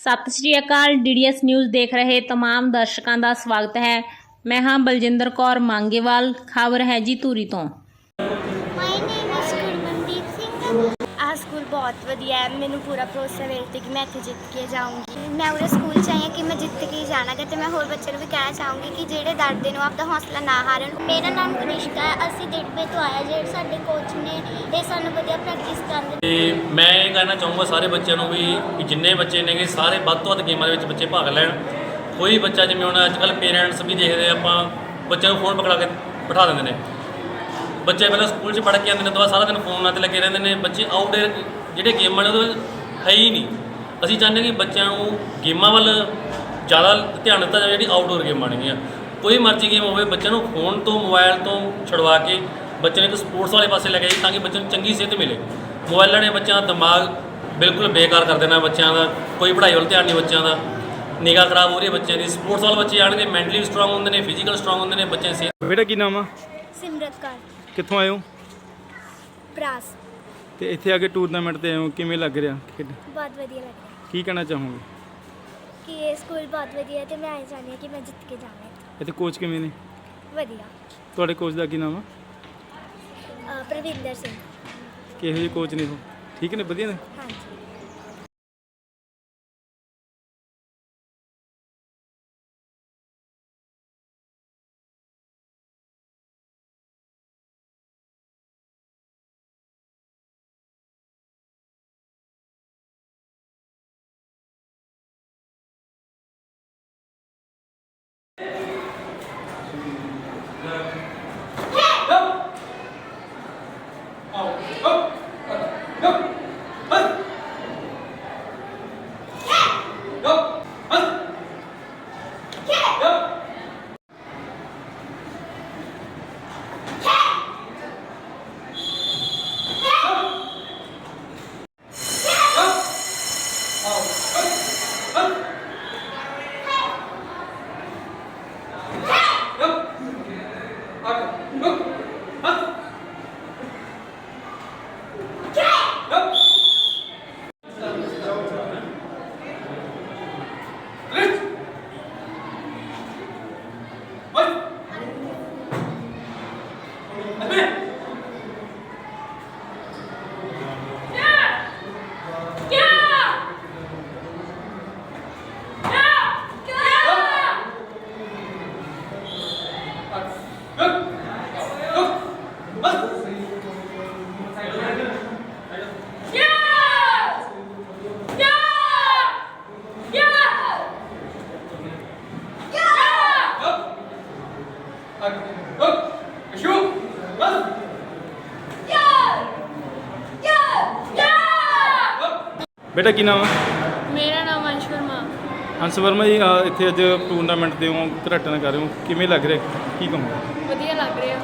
ਸਤਿ ਸ਼੍ਰੀ ਅਕਾਲ DDS news ਦੇਖ ਰਹੇ तमाम ਦਰਸ਼ਕਾਂ ਦਾ ਸਵਾਗਤ ਹੈ ਮੈਂ ਹਾਂ ਬਲਜਿੰਦਰ ਕੌਰ ਮੰਗੇਵਾਲ ਖਬਰ ਹੈ ਜੀ ਧੂਰੀ ਤੋਂ my name is Gurmandeep Singh ਆਹ ਸਕੂਲ ਬਹੁਤ ਵਧੀਆ ਹੈ ਮੈਨੂੰ ਪੂਰਾ ਭਰੋਸਾ ਹੈ ਤੇ ਕਿ ਮੈਂ ਇੱਥੇ ਜਿੱਤ ਕੇ ਜਾਊਂਗੀ ਮੈਂ ਉਹਦੇ ਸਕੂਲ ਚ ਆਈ ਹਾਂ ਕਿ ਮੈਂ ਜਿੱਤ ਕੇ ਹੀ ਜਾਣਾ ਤੇ ਮੈਂ ਹੋਰ ਬੱਚਿਆਂ ਨੂੰ ਵੀ ਕਹਿਣਾ ਚਾਹੂੰਗੀ ਕਿ ਜਿਹੜੇ ਡਰਦੇ ਨੇ ਉਹ ਆਪਦਾ ਹੌਸਲਾ ਨਾ ਹਾਰਨ। ਮੇਰਾ ਨਾਮ ਕਨਿਸ਼ਕਾ ਹੈ। ਅਸੀਂ ਡਿੜਬੇ ਤੋਂ ਆਇਆ ਜਿਹੜੇ ਸਾਡੇ ਕੋਚ ਨੇ, ਇਹ ਸਾਨੂੰ ਵਧੀਆ ਪ੍ਰੈਕਟਿਸ ਕਰਨ ਤੇ ਮੈਂ ਇਹ ਕਹਿਣਾ ਚਾਹੂੰਗਾ ਸਾਰੇ ਬੱਚਿਆਂ ਨੂੰ ਵੀ ਕਿ ਜਿੰਨੇ ਬੱਚੇ ਨੇਗੇ, ਸਾਰੇ ਵੱਧ ਤੋਂ ਵੱਧ ਗੇਮਾਂ ਦੇ ਵਿੱਚ ਬੱਚੇ ਭਾਗ ਲੈਣ। ਕੋਈ ਬੱਚਾ ਜਿਵੇਂ ਹੁਣ ਅੱਜ ਕੱਲ੍ਹ ਪੇਰੈਂਟਸ ਵੀ ਦੇਖਦੇ ਆਪਾਂ ਬੱਚਿਆਂ ਨੂੰ ਫੋਨ ਪਕੜਾ ਕੇ ਬਿਠਾ ਦਿੰਦੇ ਨੇ। ਬੱਚੇ ਪਹਿਲਾਂ ਸਕੂਲ 'ਚ ਪੜ੍ਹ ਕੇ ਆਉਂਦੇ ਨੇ ਤੋਂ ਸਾਰਾ ਦਿਨ ਫੋਨਾਂ ਤੇ ਲੱਗੇ ਰਹਿੰਦੇ ਨੇ। ਬੱਚੇ ਆਊਟਡੋਰ ਜਿਹੜੇ ਗੇਮਾਂ ਨੇ, ਉਹਦੇ ਵਿੱਚ ਹੈ ਹੀ ਨਹੀਂ। ਅਸੀਂ ਚਾਹੁੰਦੇ ਕਿ ਬੱਚਿਆਂ ਨੂੰ ਗੇਮਾਂ ਵੱਲ ਜ਼ਿਆਦਾ ਧਿਆਨ ਦਿੱਤਾ ਜਾਵੇ ਜਿਹੜੀ ਆਊਟਡੋਰ ਗੇਮਾਂ ਨੇਗੀਆਂ। ਕੋਈ ਮਰਜ਼ੀ ਗੇਮ ਹੋਵੇ ਬੱਚਿਆਂ ਨੂੰ ਫੋਨ ਤੋਂ ਮੋਬਾਈਲ ਤੋਂ ਛੁਡਵਾ ਕੇ ਬੱਚੇ ਨੂੰ ਇੱਕ ਸਪੋਰਟਸ ਵਾਲੇ ਪਾਸੇ ਲੈ ਕੇ ਜਾਈਏ ਤਾਂ ਕਿ ਬੱਚੇ ਨੂੰ ਚੰਗੀ ਸਿਹਤ ਮਿਲੇ। ਮੋਬਾਈਲਾਂ ਨੇ ਬੱਚਿਆਂ ਦਾ ਦਿਮਾਗ ਬਿਲਕੁਲ ਬੇਕਾਰ ਕਰ ਦੇਣਾ ਬੱਚਿਆਂ ਦਾ ਕੋਈ ਪੜ੍ਹਾਈ ਵੱਲ ਧਿਆਨ ਨਹੀਂ ਬੱਚਿਆਂ ਦਾ। ਨਿਗਾਹ ਖਰਾਬ ਹੋ ਰਹੀ ਹੈ ਬੱਚਿਆਂ ਦੀ ਸਪੋਰਟਸ ਵਾਲੇ ਬੱਚੇ ਆਣਗੇ ਮੈਂਟਲੀ ਸਟਰੋਂਗ ਹੁੰਦੇ ਨੇ ਫਿਜ਼ੀਕਲ ਸਟਰੋਂਗ ਹੁੰਦੇ ਨੇ ਬੱਚਿਆਂ ਦੀ ਸਿਹਤ ਬੇਟਾ ਕੀ ਨਾਮ ਆ? ਸਿਮਰਤ ਕੌਰ। ਕਿੱਥੋਂ ਆਏ ਹੋ? ਪ੍ਰਾਸ ਤੇ ਇੱਥੇ ਆ ਕੇ ਟੂਰਨਾਮੈਂਟ ਤੇ ਆਏ ਹੋ ਕਿਵੇਂ ਲੱਗ ਰਿਹਾ ਖੇਡ? ਬਹੁਤ ਵਧੀਆ ਲੱਗਦਾ ਕੀ ਕਹਿਣਾ ਚਾਹੋਗੇ? ਕਿ ਇਹ ਸਕੂਲ ਬਹੁਤ ਵਧੀਆ ਹੈ ਤੇ ਮੈਂ ਆਈ ਚਾਹੁੰਦੀ ਹਾਂ ਕਿ ਮੈਂ ਜਿੱਤ ਕੇ ਜਾਵਾਂ ਇੱਥੇ। ਕੋਚ ਕਿਵੇਂ ਨੇ? ਵਧੀਆ। ਤੁਹਾਡੇ ਕੋਚ ਦਾ ਕੀ ਨਾਮ ਆ? ਅਹ ਪ੍ਰਵਿੰਦਰ ਸਿੰਘ। ਕਿਹੋ ਜਿਹੇ ਕੋਚ ਨੇ ਉਹ? ਠੀਕ ਨੇ ਵਧੀਆ ਨੇ? ਹਾਂਜੀ। ਬੇਟਾ ਕੀ ਨਾਮ ਆ ਮੇਰਾ ਨਾਮ ਅੰਸ਼ ਵਰਮਾ। ਹੰਸ ਵਰਮਾ ਜੀ ਇੱਥੇ ਅੱਜ ਟੂਰਨਾਮੈਂਟ ਤੇ ਹੋ ਘਰਾਟਾਂ ਕਰ ਰਹੇ ਹੋ। ਕਿਵੇਂ ਲੱਗ ਰਿਹਾ? ਕੀ ਕਹੋਗੇ? ਵਧੀਆ ਲੱਗ ਰਿਹਾ।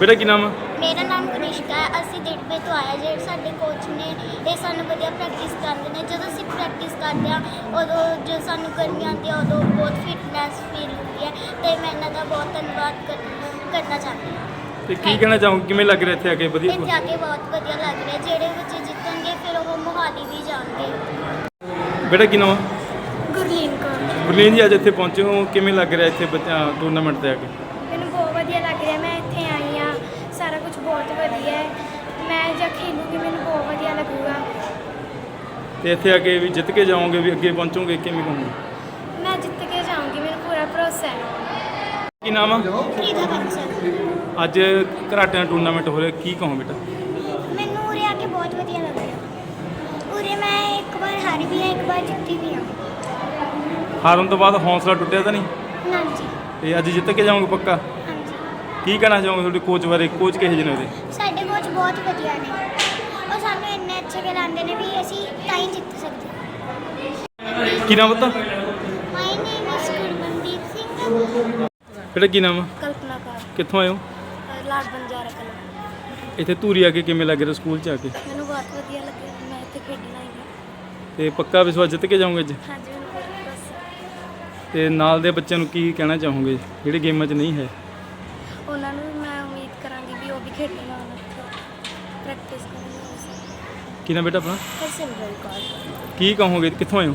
ਬੇਟਾ ਕੀ ਨਾਮ ਆ ਮੇਰਾ ਨਾਮ ਕਨਿਸ਼ਕਾ ਹੈ ਅਸੀਂ ਡਿੜਬੇ ਤੋਂ ਆਏ ਹਾਂ। ਜਿਹੜੇ ਸਾਡੇ ਕੋਚ ਨੇ ਇਹ ਸਾਨੂੰ ਵਧੀਆ ਪ੍ਰੈਕਟਿਸ ਕਰਦੇ ਨੇ। ਜਦੋਂ ਅਸੀਂ ਪ੍ਰੈਕਟਿਸ ਕਰਦੇ ਹਾਂ ਉਦੋਂ ਜੋ ਸਾਨੂੰ ਗਰਮੀ ਆਉਂਦੀ ਹੈ ਉਦੋਂ ਬਹੁਤ ਫਿਟਨੈਸ ਫੀਲ ਹੁੰਦੀ ਹੈ ਤੇ ਮੈਂ ਇਹਨਾਂ ਦਾ ਬਹੁਤ ਧੰਨਵਾਦ ਕਰ- ਕਰਨਾ ਚਾਹੁੰਦੀ ਹਾਂ। ਤੇ ਕੀ ਕਹਿਣਾ ਚਾਹੋਗੇ? ਕਿਵੇਂ ਲੱਗ ਰਿਹਾ ਇੱਥੇ ਆ ਕੇ? ਵਧੀਆ? ਇੱਥੇ ਆ ਕੇ ਬਹੁਤ ਵਧੀਆ ਲੱਗ ਰਿਹਾ। ਜਿਹੜੇ ਬੱਚੇ ਜਿੱਤਣਗੇ ਫਿਰ ਉਹ ਮੋਹਾਲੀ ਵੀ ਜਾਣਗੇ। ਬੇਟਾ ਕੀ ਨਾਮ ਆ? ਗੁਰਲੀਨ ਕੌਰ। ਗੁਰਲੀਨ ਜੀ ਅੱਜ ਇੱਥੇ ਪਹੁੰਚੇ ਹੋ। ਕਿਵੇਂ ਲੱਗ ਰਿਹਾ ਇੱਥੇ ਬੱਚਾ ਟੂਰਨਾਮੈਂਟ ਤੇ ਆ ਕੇ? ਮੈਨੂੰ ਬਹੁਤ ਵਧੀਆ ਲੱਗ ਰਿਹਾ। ਮੈਂ ਇੱਥੇ ਆਈ ਹਾਂ। ਸਾਰਾ ਕੁਝ ਬਹੁਤ ਵਧੀਆ ਹੈ। ਮੈਂ ਜਦ ਖੇਲੂਗੀ ਮੈਨੂੰ ਬਹੁਤ ਵਧੀਆ ਲੱਗੂਗਾ। ਤੇ ਇੱਥੇ ਆ ਕੇ ਵੀ ਜਿੱਤ ਕੇ ਜਾਓਗੇ ਵੀ ਅੱਗੇ ਪਹੁੰਚੋਗੇ ਕਿਵੇਂ ਕਹੋਗੇ ਮੈਂ ਜਿੱਤ ਕੇ ਜਾਊਂਗੀ ਮੈਨੂੰ ਪੂਰਾ ਭਰੋਸਾ ਹੈ। ਕੀ ਨਾਮ ਆ? ਅੱਜ ਘਰਾਟਿਆਂ ਦਾ ਟੂਰਨਾਮੈਂਟ ਹੋ ਰਿਹਾ ਕੀ ਕਹੋ ਬੇਟਾ? ਮੈਨੂੰ ਉਰੇ ਆ ਕੇ ਬਹੁਤ ਵਧੀਆ ਲੱਗ ਰਿਹਾ। ਉਰੇ ਮੈਂ ਇੱਕ ਵਾਰ ਹਾਰੀ ਵੀ ਹਾਂ ਇੱਕ ਵਾਰ ਜਿੱਤੀ ਵੀ ਹਾਂ। ਹਾਰਨ ਤੋਂ ਬਾਅਦ ਹੌਸਲਾ ਟੁੱਟਿਆ ਤਾਂ ਨਹੀਂ? ਹਾਂਜੀ। ਤੇ ਅੱਜ ਜਿੱਤ ਕੇ ਜਾਓਗੇ ਪੱਕਾ? ਹਾਂਜੀ। ਕੀ ਕਹਿਣਾ ਚਾਹੋਗੇ ਤੁਹਾਡੇ ਕੋਚ ਬਾਰੇ? ਕੋਚ ਕਿਹੋ ਜਿਹੇ ਨੇ ਉਹਦੇ? ਬਹੁਤ ਵਧੀਆ ਨੇ। ਉਹ ਸਾਨੂੰ ਇੰਨੇ ਅੱਛੇ ਖਿਲਾਉਂਦੇ ਨੇ ਵੀ ਅਸੀਂ ਤਾਂ ਹੀ ਜਿੱਤ ਸਕਦੇ ਕੀ ਨਾਮ ਬਤਾ ਮਾਈ ਨੇਮ ਗੁਰਮਨਦੀਪ ਸਿੰਘ ਬੇਟਾ ਕੀ ਨਾਮ ਆ? ਕਲਪਨਾ ਕੌਰ। ਕਿੱਥੋਂ ਆਏ ਹੋ? ਲਾਡ ਬੰਜਾਰਾ ਕਲਾ। ਇੱਥੇ ਧੂਰੀ ਆ ਕੇ ਕਿਵੇਂ ਲੱਗ ਰਿਹਾ ਸਕੂਲ ਚ ਆ ਕੇ? ਮੈਨੂੰ ਬਹੁਤ ਵਧੀਆ ਲੱਗਿਆ। ਮੈਂ ਇੱਥੇ ਖੇਡਣ ਹਾਂ। ਤੇ ਪੱਕਾ ਵਿਸ਼ਵਾਸ ਜਿੱਤ ਕੇ ਜਾਓਗੇ ਅੱਜ? ਹਾਂਜੀ ਮੈਨੂੰ ਹੈ। ਤੇ ਨਾਲ ਦੇ ਬੱਚਿਆਂ ਨੂੰ ਕੀ ਕਹਿਣਾ ਚਾਹੋਗੇ? ਜਿਹੜੇ ਗੇਮਾਂ 'ਚ ਨਹੀਂ ਹੈ ਉਹਨਾਂ ਨੂੰ ਵੀ ਮੈਂ ਉਮੀਦ ਕਰਾਂਗੀ ਵੀ ਉਹ ਵੀ ਖੇਡਣ ਆਉਣ ਉੱਥੇ ਪ੍ਰੈਕਟਿਸ ਕਰਨ ਕੀ ਨਾ ਬੇਟਾ ਆਪਣਾ? ਹਰਸਿਮਰਨ ਕੌਰ। ਕੀ ਕਹੋਗੇ ਕਿੱਥੋਂ ਆਏ ਹੋ?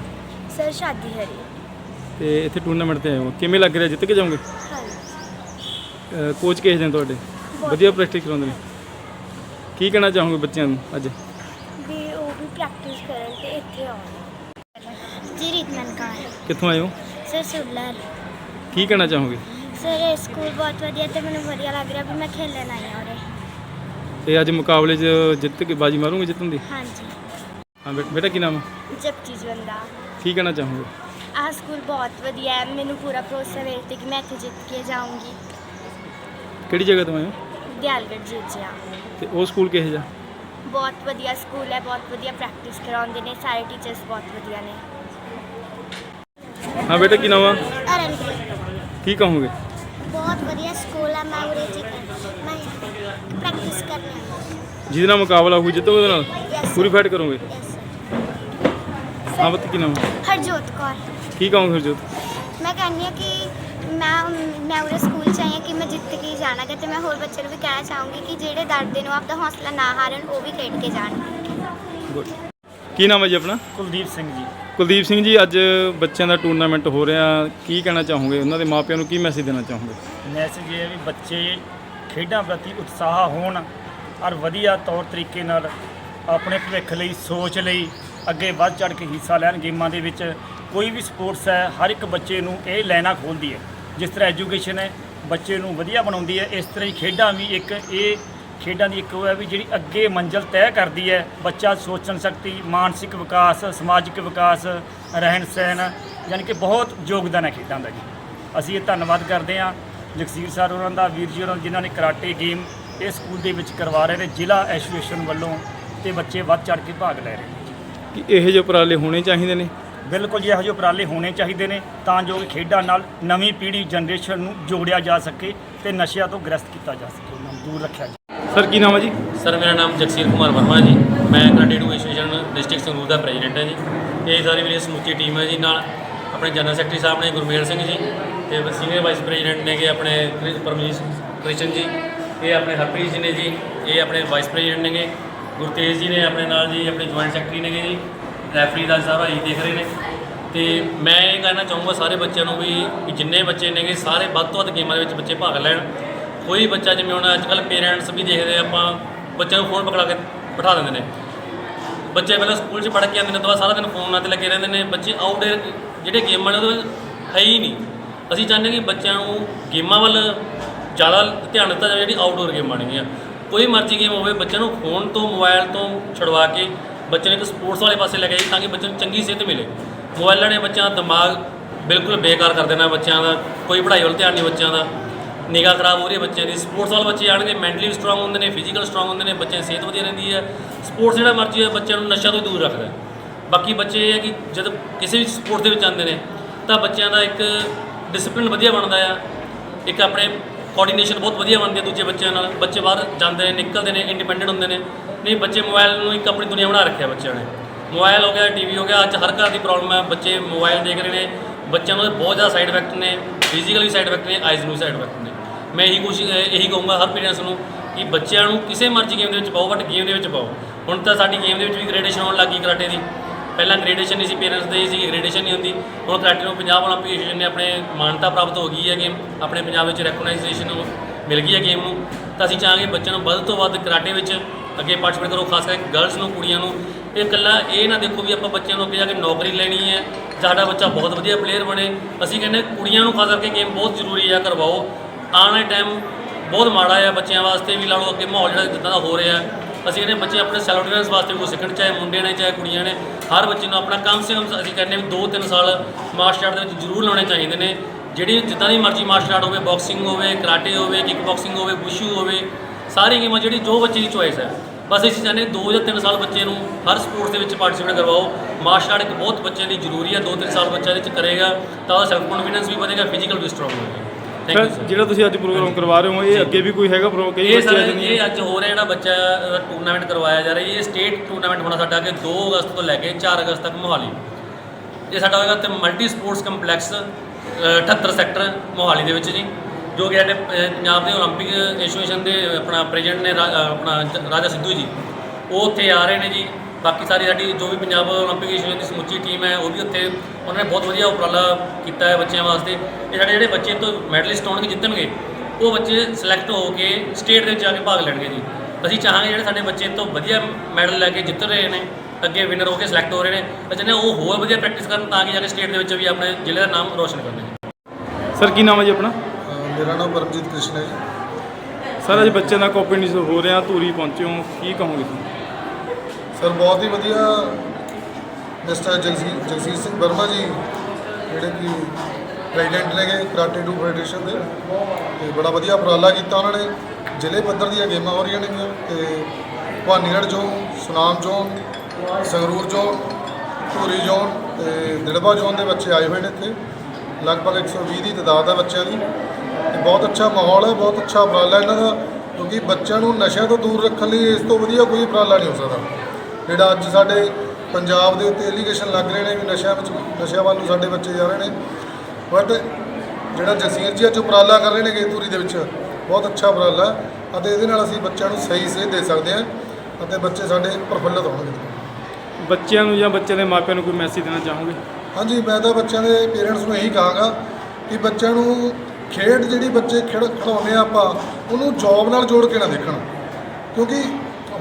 ਸਰ ਸ਼ਾਦੀ ਹਰੀ ਤੇ ਇੱਥੇ ਟੂਰਨਾਮੈਂਟ ਤੇ ਆਏ ਹੋ। ਕਿਵੇਂ ਲੱਗ ਰਿਹਾ ਜਿੱਤ ਕੇ ਜਾਓਗੇ? ਹਾਂਜੀ। ਕੋਚ ਕਿਸ ਦਿਨ ਤੁਹਾਡੇ? ਵਧੀਆ ਪ੍ਰੈਕਟਿਸ ਕਰਾਉਂਦੇ ਨੇ। ਕੀ ਕਹਿਣਾ ਚਾਹੋਗੇ ਬੱਚਿਆਂ ਨੂੰ ਅੱਜ? ਵੀ ਉਹ ਵੀ ਪ੍ਰੈਕਟਿਸ ਕਰਨ ਤੇ ਇੱਥੇ ਆਉਣ। ਜੀ ਰੀਤਮਨ ਕਾਰ। ਕਿੱਥੋਂ ਆਏ ਹੋ? ਸਰ ਸੁਲਰ ਕੀ ਕਹਿਣਾ ਚਾਹੋਗੇ? ਸਰ ਇਹ ਸਕੂਲ ਬਹੁਤ ਵਧੀਆ ਤੇ ਮੈਨੂੰ ਵਧੀਆ ਲੱਗ ਰਿਹਾ ਵੀ ਮੈਂ ਖੇਲਣ ਆਈ ਹਾਂ। ਤੇ ਅੱਜ ਮੁਕਾਬਲੇ 'ਚ ਜਿੱਤ ਕੇ ਬਾਜੀ ਮਾਰੋਗੇ ਜਿੱਤਣ ਦੀ? ਹਾਂਜੀ। ਹਾਂ ਬੇ- ਬੇਟਾ ਕੀ ਨਾਮ ਹੈ ਜਪਜੀ ਜਵੰਦਾ। ਕੀ ਕਹਿਣਾ ਚਾਹੋਗੇ? ਆਹ ਸਕੂਲ ਬਹੁਤ ਵਧੀਆ ਹੈ ਮੈਨੂੰ ਪੂਰਾ ਭਰੋਸਾ ਹੈ ਤੇ ਕਿ ਮੈਂ ਇੱਥੇ ਜਿੱਤ ਕੇ ਜਾਊਂਗੀ। ਕਿਹੜੀ ਜਗ੍ਹਾ ਤੋਂ ਆਏ ਹੋ? ਦਿਆਲਗੜ੍ਹ ਤੇ ਉਹ ਸਕੂਲ ਕਿਹੋ ਜਿਹਾ? ਬਹੁਤ ਵਧੀਆ ਸਕੂਲ ਹੈ ਬਹੁਤ ਵਧੀਆ ਪ੍ਰੈਕਟਿਸ ਕਰਾਉਂਦੇ ਨੇ ਸਾਰੇ ਟੀਚਰਸ ਬਹੁਤ ਵਧੀਆ ਨੇ। ਹਾਂ ਬੇਟਾ ਕੀ ਨਾਮ ਆ? ਅਰਨਪ੍ਰੀਤ ਕੀ ਕਹੋਗੇ? ਬਹੁਤ ਵਧੀਆ ਸਕੂਲ ਹੈ ਮੈਂ ਉਰੇ ਜੀ ਮੈਂ ਪ੍ਰੈਕਟਿਸ ਕਰਨੀ ਹੈ ਜਿਹਦੇ ਨਾਲ ਮੁਕਾਬਲਾ ਹੋਊ ਜਿੱਤੋਗੇ ਉਹਦੇ ਨਾਲ ਪੂਰੀ. ਫਾਈਟ ਕਰੋਗੇ? ਹਾਂ ਬੱਤ ਕੀ ਨਾਮ? ਹਰਜੋਤ ਕੌਰ। ਕੀ ਕਹੋਗੇ ਹਰਜੋਤ? ਮੈਂ ਕਹਿੰਦੀ ਹਾਂ ਕਿ ਮੈਂ ਮੈਂ ਉਰੇ ਸਕੂਲ ਚ ਆਈ ਹਾਂ ਕਿ ਮੈਂ ਜਿੱਤ ਕੇ ਹੀ ਜਾਣਾਗਾ ਤੇ ਮੈਂ ਹੋਰ ਬੱਚੇ ਨੂੰ ਵੀ ਕਹਿਣਾ ਚਾਹੂੰਗੀ ਕਿ ਜਿਹੜੇ ਡਰਦੇ ਨੂੰ ਆਪਦਾ ਹੌਸਲਾ ਨਾ ਹਾਰਨ ਉਹ ਵੀ ਖੇਡ ਕੇ ਜਾਣ। ਗੁੱਡ ਕੀ ਨਾਮ ਹੈ ਜੀ ਆਪਣਾ? ਕੁਲਦੀਪ ਸਿੰਘ ਜੀ। ਕੁਲਦੀਪ ਸਿੰਘ ਜੀ ਅੱਜ ਬੱਚਿਆਂ ਦਾ ਟੂਰਨਾਮੈਂਟ ਹੋ ਰਿਹਾ। ਕੀ ਕਹਿਣਾ ਚਾਹੋਗੇ? ਉਹਨਾਂ ਦੇ ਮਾਪਿਆਂ ਨੂੰ ਕੀ ਮੈਸੇਜ ਦੇਣਾ ਚਾਹੋਗੇ? ਮੈਸੇਜ ਇਹ ਹੈ ਵੀ ਬੱਚੇ ਖੇਡਾਂ ਪ੍ਰਤੀ ਉਤਸ਼ਾਹ ਹੋਣ ਔਰ ਵਧੀਆ ਤੌਰ ਤਰੀਕੇ ਨਾਲ ਆਪਣੇ ਭਵਿੱਖ ਲਈ ਸੋਚ ਲਈ ਅੱਗੇ ਵੱਧ ਚੜ ਕੇ ਹਿੱਸਾ ਲੈਣ ਗੇਮਾਂ ਦੇ ਵਿੱਚ। ਕੋਈ ਵੀ ਸਪੋਰਟਸ ਹੈ ਹਰ ਇੱਕ ਬੱਚੇ ਨੂੰ ਇਹ ਲੈਣਾ ਖੋਲਦੀ ਹੈ। ਜਿਸ ਤਰ੍ਹਾਂ ਐਜੂਕੇਸ਼ਨ ਹੈ ਬੱਚੇ ਨੂੰ ਵਧੀਆ ਬਣਾਉਂਦੀ ਹੈ ਇਸ ਤਰ੍ਹਾਂ ਹੀ ਖੇਡਾਂ ਵੀ ਇੱਕ ਇਹ ਖੇਡਾਂ ਦੀ ਇੱਕ ਉਹ ਹੈ ਵੀ ਜਿਹੜੀ ਅੱਗੇ ਮੰਜ਼ਲ ਤੈਅ ਕਰਦੀ ਹੈ। ਬੱਚਾ ਸੋਚਣ ਸ਼ਕਤੀ ਮਾਨਸਿਕ ਵਿਕਾਸ ਸਮਾਜਿਕ ਵਿਕਾਸ ਰਹਿਣ ਸਹਿਣ ਯਾਨੀ ਕਿ ਬਹੁਤ ਯੋਗਦਾਨ ਹੈ ਖੇਡਾਂ ਦਾ ਜੀ। ਅਸੀਂ ਇਹ ਧੰਨਵਾਦ ਕਰਦੇ ਹਾਂ ਜਗਸੀਰ ਸਰ ਉਹਨਾਂ ਦਾ ਵੀਰ ਜੀ ਉਹਨਾਂ ਦਾ, ਜਿਨ੍ਹਾਂ ਨੇ ਕਰਾਟੇ ਗੇਮ ਇਹ ਸਕੂਲ ਦੇ ਵਿੱਚ ਕਰਵਾ ਰਹੇ ਨੇ ਜ਼ਿਲ੍ਹਾ ਐਸੋਸੀਏਸ਼ਨ ਵੱਲੋਂ ਤੇ ਬੱਚੇ ਵੱਧ ਚੜ ਕੇ ਭਾਗ ਲੈ ਰਹੇ ਨੇ। ਕਿ ਇਹੋ ਜਿਹੇ ਉਪਰਾਲੇ ਹੋਣੇ ਚਾਹੀਦੇ ਨੇ? ਬਿਲਕੁਲ ਜੀ ਇਹੋ ਜਿਹੇ ਉਪਰਾਲੇ ਹੋਣੇ ਚਾਹੀਦੇ ਨੇ ਤਾਂ ਜੋ ਕਿ ਖੇਡਾਂ ਨਾਲ ਨਵੀਂ ਪੀੜ੍ਹੀ ਜਨਰੇਸ਼ਨ ਨੂੰ ਜੋੜਿਆ ਜਾ ਸਕੇ ਤੇ ਨਸ਼ਿਆਂ ਤੋਂ ਗ੍ਰਸਤ ਕੀਤਾ ਜਾ ਸਕੇ ਉਹਨਾਂ ਨੂੰ ਦੂਰ ਰੱਖਿਆ ਜਾ ਸਰ ਕੀ ਨਾਮ ਹੈ ਜੀ? ਸਰ ਮੇਰਾ ਨਾਮ ਜਗਸੀਰ ਕੁਮਾਰ ਵਰਮਾ ਜੀ। ਮੈਂ ਕਰਾਟੇ ਐਸੋਸੀਏਸ਼ਨ ਡਿਸਟ੍ਰਿਕਟ ਸੰਗਰੂਰ ਦਾ ਪ੍ਰੈਜ਼ੀਡੈਂਟ ਹਾਂ ਜੀ। ਇਹ ਸਾਰੀ ਮੇਰੀ ਸਮੁੱਚੀ ਟੀਮ ਹੈ ਜੀ। ਨਾਲ ਆਪਣੇ ਜਨਰਲ ਸੈਕਟਰੀ ਸਾਹਿਬ ਨੇ ਗੁਰਮੇਲ ਸਿੰਘ ਜੀ ਤੇ ਸੀਨੀਅਰ ਵਾਈਸ ਪ੍ਰੈਜ਼ੀਡੈਂਟ ਨੇਗੇ ਆਪਣੇ ਪਰਮਜੀਤ ਕ੍ਰਿਸ਼ਨ ਜੀ। ਇਹ ਆਪਣੇ ਹਰਪ੍ਰੀਤ ਜੀ ਨੇ ਜੀ, ਇਹ ਆਪਣੇ ਵਾਈਸ ਪ੍ਰੈਜ਼ੀਡੈਂਟ ਨੇਗੇ। ਗੁਰਤੇਜ ਜੀ ਨੇ ਆਪਣੇ ਨਾਲ ਜੀ, ਆਪਣੇ ਜੁਆਇੰਟ ਸੈਕਟਰੀ ਨੇਗੇ ਜੀ। ਰੈਫਰੀ ਦਾ ਸਾਹਿਬ ਭਾਈ ਦੇਖ ਰਹੇ ਨੇ। ਤੇ ਮੈਂ ਇਹ ਕਹਿਣਾ ਚਾਹੂੰਗਾ ਸਾਰੇ ਬੱਚਿਆਂ ਨੂੰ ਵੀ ਜਿੰਨੇ ਬੱਚੇ ਨੇਗੇ, ਸਾਰੇ ਵੱਧ ਤੋਂ ਵੱਧ ਗੇਮਾਂ ਦੇ ਵਿੱਚ ਬੱਚੇ ਭਾਗ ਲੈਣ। ਕੋਈ ਬੱਚਾ ਜਿਵੇਂ ਹੁਣ ਅੱਜ ਕੱਲ੍ਹ ਪੇਰੈਂਟਸ ਵੀ ਦੇਖਦੇ ਆਪਾਂ ਬੱਚਿਆਂ ਨੂੰ ਫੋਨ ਪਕੜਾ ਕੇ ਬਿਠਾ ਦਿੰਦੇ ਨੇ। ਬੱਚੇ ਪਹਿਲਾਂ ਸਕੂਲ 'ਚ ਪੜ੍ਹ ਕੇ ਆਉਂਦੇ ਨੇ ਤੋਂ ਬਾਅਦ ਸਾਰਾ ਦਿਨ ਫੋਨਾਂ ਤੇ ਲੱਗੇ ਰਹਿੰਦੇ ਨੇ। ਬੱਚੇ ਆਊਟਡੋਰ ਜਿਹੜੇ ਗੇਮਾਂ ਨੇ, ਉਹਦੇ ਵਿੱਚ ਹੈ ਹੀ ਨਹੀਂ। ਅਸੀਂ ਚਾਹੁੰਦੇ ਕਿ ਬੱਚਿਆਂ ਨੂੰ ਗੇਮਾਂ ਵੱਲ ਜ਼ਿਆਦਾ ਧਿਆਨ ਦਿੱਤਾ ਜਾਵੇ ਜਿਹੜੀ ਆਊਟਡੋਰ ਗੇਮਾਂ ਨੇਗੀਆਂ ਕੋਈ ਮਰਜ਼ੀ ਗੇਮ ਹੋਵੇ, ਬੱਚਿਆਂ ਨੂੰ ਫੋਨ ਤੋਂ ਮੋਬਾਈਲ ਤੋਂ ਛੁਡਵਾ ਕੇ ਬੱਚੇ ਨੂੰ ਇੱਕ ਸਪੋਰਟਸ ਵਾਲੇ ਪਾਸੇ ਲੈ ਕੇ ਜਾਈਏ ਤਾਂ ਕਿ ਬੱਚੇ ਨੂੰ ਚੰਗੀ ਸਿਹਤ ਮਿਲੇ। ਮੋਬਾਈਲਾਂ ਨੇ ਬੱਚਿਆਂ ਦਾ ਦਿਮਾਗ ਬਿਲਕੁਲ ਬੇਕਾਰ ਕਰ ਦੇਣਾ ਬੱਚਿਆਂ ਦਾ, ਕੋਈ ਪੜ੍ਹਾਈ ਵੱਲ ਧਿਆਨ ਨਹੀਂ ਬੱਚਿਆਂ ਦਾ। ਨਿਗਾਹ ਖਰਾਬ ਹੋ ਰਹੀ ਹੈ ਬੱਚਿਆਂ ਦੀ। ਸਪੋਰਟਸ ਵਾਲੇ ਬੱਚੇ ਆਣਗੇ ਮੈਂਟਲੀ ਸਟਰੋਂਗ ਹੁੰਦੇ ਨੇ ਫਿਜ਼ੀਕਲ ਸਟਰੋਂਗ ਹੁੰਦੇ ਨੇ, ਬੱਚਿਆਂ ਦੀ ਸਿਹਤ ਵਧੀਆ ਰਹਿੰਦੀ ਹੈ। ਸਪੋਰਟਸ ਜਿਹੜਾ ਮਰਜ਼ੀ ਹੈ, ਬੱਚਿਆਂ ਨੂੰ ਨਸ਼ਾ ਤੋਂ ਦੂਰ ਰੱਖਦਾ ਬਾਕੀ ਬੱਚੇ ਇਹ ਹੈ ਕਿ ਜਦ ਕਿਸੇ ਵੀ ਸਪੋਰਟ ਦੇ ਵਿੱਚ ਆਉਂਦੇ ਨੇ ਤਾਂ ਬੱਚਿਆਂ ਦਾ ਇੱਕ ਡਿਸਪਲਿਨ ਵਧੀਆ ਬਣਦਾ ਆ। ਇੱਕ ਆਪਣੇ ਕੋਆਰਡੀਨੇਸ਼ਨ ਬਹੁਤ ਵਧੀਆ ਬਣਦੀ ਹੈ ਦੂਜੇ ਬੱਚਿਆਂ ਨਾਲ। ਬੱਚੇ ਬਾਹਰ ਜਾਂਦੇ ਨੇ, ਨਿਕਲਦੇ ਨੇ ਇੰਡੀਪੈਂਡੈਂਟ ਹੁੰਦੇ ਨੇ। ਨਹੀਂ, ਬੱਚੇ ਮੋਬਾਈਲ ਨੂੰ ਇੱਕ ਆਪਣੀ ਦੁਨੀਆ ਬਣਾ ਰੱਖਿਆ ਬੱਚਿਆਂ ਨੇ। ਮੋਬਾਈਲ ਹੋ ਗਿਆ ਟੀਵੀ ਹੋ ਗਿਆ, ਅੱਜ ਹਰ ਘਰ ਦੀ ਪ੍ਰੋਬਲਮ ਹੈ। ਬੱਚੇ ਮੋਬਾਈਲ ਦੇਖ ਰਹੇ ਨੇ। ਬੱਚਿਆਂ ਨੂੰ ਬਹੁਤ ਜ਼ਿਆਦਾ ਸਾਈਡ ਇਫੈਕਟ ਨੇ। ਫਿਜ਼ੀਕਲ ਵੀ ਸਾਈਡ ਇਫੈਕਟ ਨੇ ਆਈਜ਼ ਨੂੰ ਵੀ ਸਾਈਡ ਇਫੈਕਟ ਨੇ। ਮੈਂ ਇਹੀ ਕੋਸ਼ਿਸ਼ ਇਹੀ ਕਹੂੰਗਾ ਹਰ ਪੇਰੈਂਟਸ ਨੂੰ ਕਿ ਬੱਚਿਆਂ ਨੂੰ ਕਿਸੇ ਮਰਜ਼ੀ ਗੇਮ ਦੇ ਵਿੱਚ ਪਾਓ ਬਟ ਗੇਮ ਦੇ ਵਿੱਚ ਪਾਓ। ਹੁਣ ਤਾਂ ਸਾਡੀ ਗੇਮ ਦੇ ਵਿੱਚ ਵੀ ਗ੍ਰੇਡੇਸ਼ਨ ਹੋਣ ਲੱਗੀ ਕਰਾਟੇ ਦੀ। ਪਹਿਲਾਂ ਗ੍ਰੇਡੇਸ਼ਨ ਨਹੀਂ ਸੀ ਪੇਰੈਂਟਸ ਦੇ ਸੀ ਗ੍ਰੇਡੇਸ਼ਨ ਨਹੀਂ ਹੁੰਦੀ। ਹੁਣ ਕਰਾਟੇ ਨੂੰ ਪੰਜਾਬ ਓਲੰਪੀਕੇਸ਼ਨ ਨੇ ਆਪਣੇ ਮਾਨਤਾ ਪ੍ਰਾਪਤ ਹੋ ਗਈ ਹੈ ਗੇਮ ਆਪਣੇ ਪੰਜਾਬ ਵਿੱਚ ਰੈਕਗਨਾਈਜੇਸ਼ਨ ਮਿਲ ਗਈ ਹੈ ਗੇਮ ਨੂੰ। ਤਾਂ ਅਸੀਂ ਚਾਹਾਂਗੇ ਬੱਚਿਆਂ ਨੂੰ ਵੱਧ ਤੋਂ ਵੱਧ ਕਰਾਟੇ ਵਿੱਚ ਅੱਗੇ ਪਾਰਟਿਸਿਪੇਟ ਕਰੋ, ਖਾਸ ਕਰਕੇ ਗਰਲਸ ਨੂੰ, ਕੁੜੀਆਂ ਨੂੰ। ਇਹ ਇਕੱਲਾ ਇਹ ਨਾ ਦੇਖੋ ਵੀ ਆਪਾਂ ਬੱਚਿਆਂ ਨੂੰ ਅੱਗੇ ਜਾ ਕੇ ਨੌਕਰੀ ਲੈਣੀ ਹੈ, ਸਾਡਾ ਬੱਚਾ ਬਹੁਤ ਵਧੀਆ ਪਲੇਅਰ ਬਣੇ। ਅਸੀਂ ਕਹਿੰਦੇ ਕੁੜੀਆਂ ਨੂੰ ਖਾਸ ਕਰਕੇ ਗੇਮ ਬਹੁਤ ਜ਼ਰੂਰੀ ਆ, ਕਰਵਾਓ। ਆਉਣ ਵਾਲੇ ਟਾਈਮ ਬਹੁਤ ਮਾੜਾ ਆ, ਬੱਚਿਆਂ ਵਾਸਤੇ ਵੀ ਲਾ ਲਓ, ਅੱਗੇ ਮਾਹੌਲ ਜਿਹੜਾ ਜਿੱਦਾਂ ਦਾ ਹੋ ਰਿਹਾ। ਅਸੀਂ ਕਹਿੰਦੇ ਬੱਚੇ ਆਪਣੇ ਸੈਲਫ ਡਿਫੈਂਸ ਵਾਸਤੇ ਵੀ ਕੁਛ ਸਿੱਖਣ, ਚਾਹੇ ਮੁੰਡੇ ਨੇ, ਚਾਹੇ ਕੁੜੀਆਂ ਨੇ, ਹਰ ਬੱਚੇ ਨੂੰ ਆਪਣਾ ਕਮ ਸੇ ਕਮ ਅਸੀਂ ਕਹਿੰਦੇ ਵੀ 2-3 ਸਾਲ ਮਾਰਸ਼ਲ ਆਰਟ ਦੇ ਵਿੱਚ ਜ਼ਰੂਰ ਲਾਉਣੇ ਚਾਹੀਦੇ ਨੇ। ਜਿਹੜੀ ਜਿੱਦਾਂ ਦੀ ਮਰਜ਼ੀ ਮਾਰਸ਼ਲ ਆਰਟ ਹੋਵੇ ਬਾਕਸਿੰਗ ਹੋਵੇ ਕਰਾਟੇ ਹੋਵੇ ਕਿਕ ਬਾਕਸਿੰਗ ਹੋਵੇ ਬੁਸ਼ੂ ਹੋਵੇ, ਸਾਰੀ ਗੇਮਾਂ ਜਿਹੜੀ ਜੋ ਬੱਚੇ ਦੀ ਚੋਇਸ ਹੈ। ਬਸ ਅਸੀਂ ਚਾਹੁੰਦੇ 2 ਜਾਂ 3 ਸਾਲ ਬੱਚੇ ਨੂੰ ਹਰ ਸਪੋਰਟਸ ਦੇ ਵਿੱਚ ਪਾਰਟਿਸਿਪੇਟ ਕਰਵਾਓ। ਮਾਰਸ਼ਲ ਆਰਟ ਇੱਕ ਬਹੁਤ ਬੱਚਿਆਂ ਲਈ ਜ਼ਰੂਰੀ ਹੈ 2-3 ਸਾਲ ਬੱਚਾ ਇਹਦੇ ਵਿੱਚ ਕਰੇਗਾ ਤਾਂ ਉਹਦਾ ਸੈਲਫ ਕੌਨਫੀਡੈਂਸ ਵੀ ਵਧੇਗਾ ਫਿਜ਼ੀਕਲ ਵੀ ਸਟਰੋਂਗ ਹੋਵੇਗਾ। ਥੈਂਕ ਯੂ ਸਰ ਸਰ ਜਿਹੜਾ ਤੁਸੀਂ ਅੱਜ ਪ੍ਰੋਗਰਾਮ ਕਰਵਾ ਰਹੇ ਹੋ ਇਹ ਅੱਗੇ ਵੀ ਕੋਈ ਹੈਗਾ ਪ੍ਰੋ ਕਈ ਇਹ ਬੱਚੇ ਸਰ ਅੱਜ ਨਹੀਂ ਇਹ ਅੱਜ ਹੋ ਰਿਹਾ ਜਿਹੜਾ ਬੱਚਾ ਦਾ ਟੂਰਨਾਮੈਂਟ ਕਰਵਾਇਆ ਜਾ ਰਿਹਾ ਇਹ ਸਟੇਟ ਟੂਰਨਾਮੈਂਟ ਹੋਣਾ ਸਾਡਾ ਕਿ 2 ਅਗਸਤ ਤੋਂ ਲੈ ਕੇ 4 ਅਗਸਤ ਤੱਕ ਮੋਹਾਲੀ ਇਹ ਸਾਡਾ ਹੋਏਗਾ ਤੇ multi sports complex 78 sector Mohali ਦੇ ਵਿੱਚ ਜੀ ਜੋ ਕਿ ਸਾਡੇ ਅ, ਪੰਜਾਬ ਦੇ 올림픽 ਐਸੋਸੀਏਸ਼ਨ ਦੇ ਆਪਣਾ ਪ੍ਰੈਜ਼ੀਡੈਂਟ ਨੇ ਰਾ- ਅ, ਆਪਣਾ ਜ- ਰਾਜਾ ਸਿੱਧੂ ਜੀ ਉਹ ਉੱਥੇ ਆ ਰਹੇ ਨੇ ਜੀ ਬਾਕੀ ਸਾਰੀ ਸਾਡੀ ਜੋ ਵੀ ਪੰਜਾਬ ਓਲੰਪਿਕ ਏਸ਼ੀਅਨ ਦੀ ਸਮੁੱਚੀ ਟੀਮ ਹੈ ਉਹ ਵੀ ਉੱਥੇ ਉਹਨਾਂ ਨੇ ਬਹੁਤ ਵਧੀਆ ਉਪਰਾਲਾ ਕੀਤਾ ਹੈ ਬੱਚਿਆਂ ਵਾਸਤੇ। ਇਹ ਸਾਡੇ ਜਿਹੜੇ ਬੱਚੇ ਤੋਂ ਮੈਡਲਿਸਟ ਆਉਣਗੇ ਜਿੱਤਣਗੇ ਉਹ ਬੱਚੇ ਸਿਲੈਕਟ ਹੋ ਕੇ ਸਟੇਟ ਦੇ ਵਿੱਚ ਜਾ ਕੇ ਭਾਗ ਲੈਣਗੇ ਜੀ। ਅਸੀਂ ਚਾਹਾਂਗੇ ਜਿਹੜੇ ਸਾਡੇ ਬੱਚੇ ਤੋਂ ਵਧੀਆ ਮੈਡਲ ਲੈ ਕੇ ਜਿੱਤ ਰਹੇ ਨੇ ਅੱਗੇ ਵਿਨਰ ਹੋ ਕੇ ਸਿਲੈਕਟ ਹੋ ਰਹੇ ਨੇ ਅਸੀਂ ਚਾਹੁੰਦੇ ਉਹ ਹੋਰ ਵਧੀਆ ਪ੍ਰੈਕਟਿਸ ਕਰਨ ਤਾਂ ਕਿ ਜਾ ਕੇ ਸਟੇਟ ਦੇ ਵਿੱਚ ਵੀ ਆਪਣੇ ਜ਼ਿਲ੍ਹੇ ਦਾ ਨਾਮ ਰੋਸ਼ਨ ਕਰਨ ਸਰ ਕੀ ਨਾਮ ਹੈ ਜੀ ਆਪਣਾ? ਮੇਰਾ ਨਾਮ ਪਰਮਜੀਤ ਕ੍ਰਿਸ਼ਨ ਹੈ। ਜੀ ਸਰ ਅੱਜ ਬੱਚਿਆਂ ਦਾ ਕੰਪੀਟੀਸ਼ਨ ਹੋ ਰਿਹਾ ਧੂਰੀ ਪਹੁੰਚੇ ਹੋ ਕੀ ਕਹੋਗੇ ਤੁਸੀਂ? ਸਰ, ਬਹੁਤ ਹੀ ਵਧੀਆ ਮਿਸਟਰ ਜਗਸੀਰ ਜਗਸੀਰ ਸਿੰਘ ਵਰਮਾ ਜੀ, ਜਿਹੜੇ ਕਿ ਪ੍ਰੈਜ਼ੀਡੈਂਟ ਨੇਗੇ ਕਰਾਟੇ ਟੂ ਫੈਡਰੇਸ਼ਨ ਦੇ। ਤੇ ਬੜਾ ਵਧੀਆ ਉਪਰਾਲਾ ਕੀਤਾ ਉਹਨਾਂ ਨੇ। ਜ਼ਿਲ੍ਹੇ ਪੱਧਰ ਦੀਆਂ ਗੇਮਾਂ ਹੋ ਰਹੀਆਂ ਨੇਗੀਆਂ। ਤੇ Bhanigarh zone Sunam zone Sangrur zone Dhuri zone ਤੇ ਦਿੜਬਾ ਜ਼ੋਨ ਦੇ ਬੱਚੇ ਆਏ ਹੋਏ ਨੇ ਇੱਥੇ। ਲਗਭਗ 120 ਦੀ ਤਾਦਾਦ ਹੈ ਬੱਚਿਆਂ ਦੀ। ਤੇ ਬਹੁਤ ਅੱਛਾ ਮਾਹੌਲ ਹੈ, ਬਹੁਤ ਅੱਛਾ ਉਪਰਾਲਾ ਇਹਨਾਂ ਦਾ। ਕਿਉਂਕਿ ਬੱਚਿਆਂ ਨੂੰ ਨਸ਼ਿਆਂ ਤੋਂ ਦੂਰ ਰੱਖਣ ਲਈ ਇਸ ਤੋਂ ਵਧੀਆ ਕੋਈ ਉਪਰਾਲਾ ਨਹੀਂ ਹੋ ਸਕਦਾ। ਜਿਹੜਾ ਅੱਜ ਸਾਡੇ ਪੰਜਾਬ ਦੇ ਉੱਤੇ ਐਲੀਗੇਸ਼ਨ ਲੱਗ ਰਹੇ ਨੇ ਵੀ ਨਸ਼ਿਆਂ ਵਿੱਚ ਨਸ਼ਿਆਂ ਵੱਲ ਨੂੰ ਸਾਡੇ ਬੱਚੇ ਜਾ ਰਹੇ ਨੇ। ਬਟ ਜਿਹੜਾ ਜਸੀਰ ਜੀ ਅੱਜ ਉਪਰਾਲਾ ਕਰ ਰਹੇ ਨੇ ਗੇਤੂਰੀ ਦੇ ਵਿੱਚ ਬਹੁਤ ਅੱਛਾ ਉਪਰਾਲਾ। ਅਤੇ ਇਹਦੇ ਨਾਲ ਅਸੀਂ ਬੱਚਿਆਂ ਨੂੰ ਸਹੀ ਸੇਧ ਦੇ ਸਕਦੇ ਹਾਂ ਅਤੇ ਬੱਚੇ ਸਾਡੇ ਪ੍ਰਫੁੱਲਤ ਹੋਣਗੇ। ਬੱਚਿਆਂ ਨੂੰ ਜਾਂ ਬੱਚਿਆਂ ਦੇ ਮਾਪਿਆਂ ਨੂੰ ਕੋਈ ਮੈਸੇਜ ਦੇਣਾ ਚਾਹੋਗੇ? ਹਾਂਜੀ ਮੈਂ ਤਾਂ ਬੱਚਿਆਂ ਦੇ ਪੇਰੈਂਟਸ ਨੂੰ ਇਹੀ ਕਹਾਂਗਾ ਕਿ ਬੱਚਿਆਂ ਨੂੰ ਖੇਡ ਜਿਹੜੀ ਬੱਚੇ ਖੇਡ ਖਿਡਾਉਂਦੇ ਆ ਆਪਾਂ ਉਹਨੂੰ ਜੌਬ ਨਾਲ ਜੋੜ ਕੇ ਨਾ ਦੇਖਣ। ਕਿਉਂਕਿ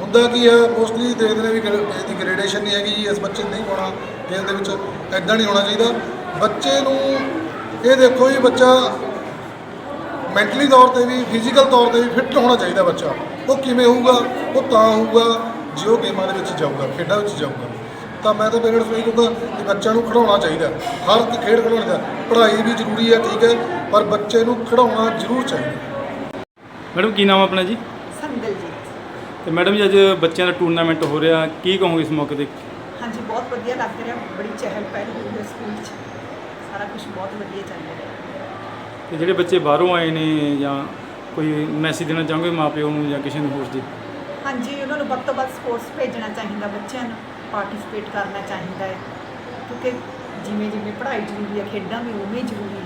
ਹੁੰਦਾ ਕੀ ਹੈ ਮੋਸਟਲੀ ਦੇਖਦੇ ਨੇ ਵੀ ਇਹਦੀ ਗ੍ਰੇਡੇਸ਼ਨ ਨਹੀਂ ਹੈਗੀ ਜੀ ਇਸ ਬੱਚੇ ਨਹੀਂ ਪਾਉਣਾ ਖੇਡ ਦੇ ਵਿੱਚ ਐਦਾਂ ਨਹੀਂ ਹੋਣਾ ਚਾਹੀਦਾ। ਬੱਚੇ ਨੂੰ ਇਹ ਦੇਖੋ ਵੀ ਬੱਚਾ ਮੈਂਟਲੀ ਤੌਰ ਤੇ ਵੀ ਫਿਜ਼ੀਕਲ ਤੌਰ ਤੇ ਵੀ ਫਿੱਟ ਹੋਣਾ ਚਾਹੀਦਾ ਬੱਚਾ। ਉਹ ਕਿਵੇਂ ਹੋਊਗਾ ਉਹ ਤਾਂ ਹੋਊਗਾ ਜੇ ਉਹ ਗੇਮਾਂ ਦੇ ਵਿੱਚ ਜਾਊਗਾ ਖੇਡਾਂ ਵਿੱਚ ਜਾਊਗਾ। ਤਾਂ ਮੈਂ ਤਾਂ ਪੇਰੈਂਟਸ ਨੂੰ ਇਹ ਕਹੂੰਗਾ ਕਿ ਬੱਚਿਆਂ ਨੂੰ ਖਿਡਾਉਣਾ ਚਾਹੀਦਾ। ਹਰ ਇੱਕ ਖੇਡ ਖਿਡਾਉਣੀ ਦਾ ਪੜ੍ਹਾਈ ਵੀ ਜ਼ਰੂਰੀ ਹੈ ਠੀਕ ਹੈ ਪਰ ਬੱਚੇ ਨੂੰ ਖਿਡਾਉਣਾ ਜ਼ਰੂਰ ਚਾਹੀਦਾ। ਮੈਡਮ ਕੀ ਨਾਮ ਹੈ ਆਪਣਾ ਜੀ? ਸੰਗਲਜੀਤ ਤੇ ਮੈਡਮ ਜੀ ਅੱਜ ਬੱਚਿਆਂ ਦਾ ਟੂਰਨਾਮੈਂਟ ਹੋ ਰਿਹਾ। ਕੀ ਕਹੋਗੇ ਇਸ ਮੌਕੇ ਤੇ? ਹਾਂਜੀ ਬਹੁਤ ਵਧੀਆ ਲੱਗ ਰਿਹਾ। ਬੜੀ ਚਹਿਲ ਪਹਿਲ ਹੋਈ ਹੈ ਸਕੂਲ 'ਚ। ਸਾਰਾ ਕੁਝ ਬਹੁਤ ਵਧੀਆ ਚੱਲ ਰਿਹਾ ਤੇ ਜਿਹੜੇ ਬੱਚੇ ਬਾਹਰੋਂ ਆਏ ਨੇ ਜਾਂ ਕੋਈ ਮੈਸੇਜ ਦੇਣਾ ਚਾਹੋਗੇ ਮਾਪਿਓ ਨੂੰ ਜਾਂ ਕਿਸੇ ਨੂੰ ਹੋਰ ਜੀ? ਹਾਂਜੀ ਉਹਨਾਂ ਨੂੰ ਵੱਧ ਤੋਂ ਵੱਧ ਸਪੋਰਟਸ ਭੇਜਣਾ ਚਾਹੀਦਾ ਬੱਚਿਆਂ ਨੂੰ। ਪਾਰਟਿਸਿਪੇਟ ਕਰਨਾ ਚਾਹੀਦਾ ਹੈ। ਕਿਉਂਕਿ ਜਿਵੇਂ ਜਿਵੇਂ ਪੜ੍ਹਾਈ ਜ਼ਰੂਰੀ ਹੈ ਖੇਡਾਂ ਵੀ ਉਵੇਂ ਹੀ ਜ਼ਰੂਰੀ